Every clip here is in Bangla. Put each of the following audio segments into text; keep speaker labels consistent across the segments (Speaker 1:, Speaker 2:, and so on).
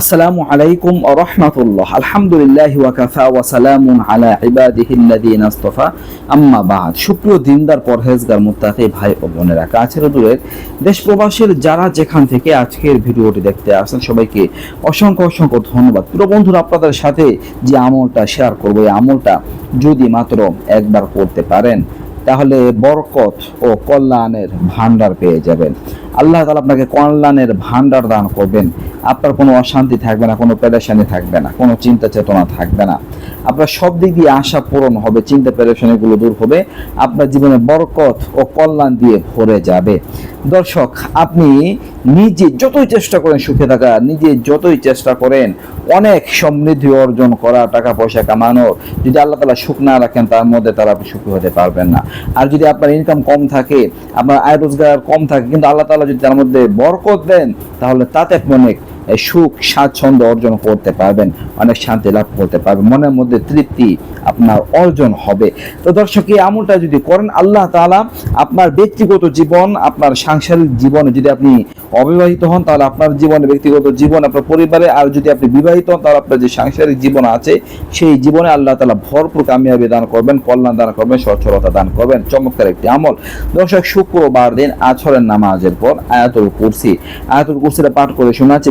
Speaker 1: আসসালামু আলাইকুম ও রহমতুল্লাহ। আলহামদুলিল্লাহ ওয়াকাফা ওয়া সালামুন আলা ইবাদিহিল্লাযীন আস্তফা। আম্মা বাদ। সুপ্রিয় দিনদার, পরহেজগার, মুত্তাকি ভাই ও বোনেরা, কাছের দূরের দেশ প্রবাসীর যারা যেখান থেকে আজকের ভিডিওটি দেখতে আসেন সবাইকে অসংখ্য অসংখ্য ধন্যবাদ। প্রিয় বন্ধুরা, আপনাদের সাথে যে আমলটা শেয়ার করব, এই আমলটা যদি মাত্র একবার করতে পারেন তাহলে বরকত ও কল্যাণের ভাণ্ডার পেয়ে যাবেন। আল্লাহ তালা আপনাকে কল্যাণের ভাণ্ডার দান করবেন। আপনার কোনো অশান্তি থাকবে না, কোনো পেরেশানি থাকবে না, কোনো চিন্তা চেতনা থাকবে না। আপনার সব দিক দিয়ে আশা পূরণ হবে, চিন্তা পেরেশানিগুলো দূর হবে, আপনার জীবনে বরকত ও কল্যাণ দিয়ে ভরে যাবে। দর্শক, আপনি নিজে যতই চেষ্টা করেন সুখে থাকা, নিজে যতই চেষ্টা করেন, অনেক সমৃদ্ধি অর্জন করা টাকা পয়সা কামানোর, যদি আল্লাহ তালা সুখ না রাখেন, তার মধ্যে তারা আপনি সুখী হতে পারবেন না। আর যদি আপনার ইনকাম কম থাকে, আপনার আয় রোজগার কম থাকে, কিন্তু আল্লাহ তালা যদি তার মধ্যে বরকত দেন, তাহলে তাতে অনেক সুখ, স্বাচ্ছন্দ্য অর্জন করতে পারবেন, অনেক শান্তি লাভ করতে পারবেন, মনের মধ্যে তৃপ্তি আপনার অর্জন হবে। তো দর্শক, এই আমলটা যদি করেন, আল্লাহ তাআলা আপনার ব্যক্তিগত জীবন, আপনার সাংসারিক জীবনে যদি আপনি অবিবাহিত হন, তাহলে আপনার জীবনে ব্যক্তিগত জীবন, আপনার পরিবারে আর যদি আপনি বিবাহিত হন, তাহলে আপনার যে সাংসারিক জীবন আছে, সেই জীবনে আল্লাহ তালা ভরপুর কামিয়াবি দান করবেন, কল্যাণ দান করবেন, সচ্ছলতা দান করবেন। চমৎকার একটি আমল। দর্শক, শুক্রবার দিন আছরের নামাজের পর আয়াতুল কুরসি, আয়াতুল কুরসিটা পাঠ করে শোনাচ্ছে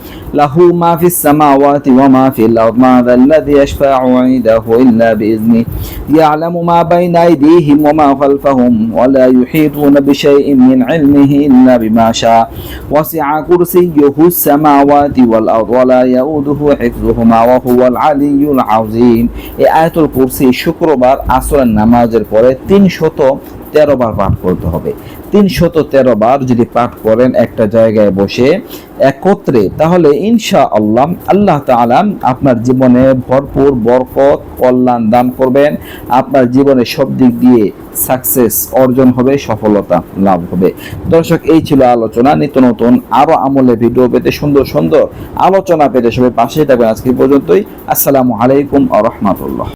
Speaker 1: له ما في السماوات وما في الأرض ما ذا الذي يشفع عنده إلا بإذنه يعلم ما بين أيديهم وما خلفهم ولا يحيطون بشيء من علمه إلا بما شاء وسع كرسيه السماوات والأرض ولا يؤوده حفظهما وهو العلي العظيم এই আয়াতুল কুরসি শুক্রবার আসরের নামাজের পরে তিনশত তেরো বার পাঠ করতে হবে। তিনশত তেরো বার যদি পাঠ করেন একটা জায়গায় বসে একত্রে, তাহলে ইনশা আল্লাহ আল্লাহ তাআলা আপনার জীবনে ভরপুর বরকত, কল্যাণ দান করবেন। আপনার জীবনে সব দিক দিয়ে সাকসেস অর্জন হবে, সফলতা লাভ হবে। দর্শক, এই ছিল আলোচনা। নিত্য নতুন আরও আমলে ভিডিও পেতে সুন্দর সুন্দর আলোচনা পেতে সবাই পাশে থাকবেন। আজকে পর্যন্তই। আসসালামু আলাইকুম আ রহমতুল্লাহ।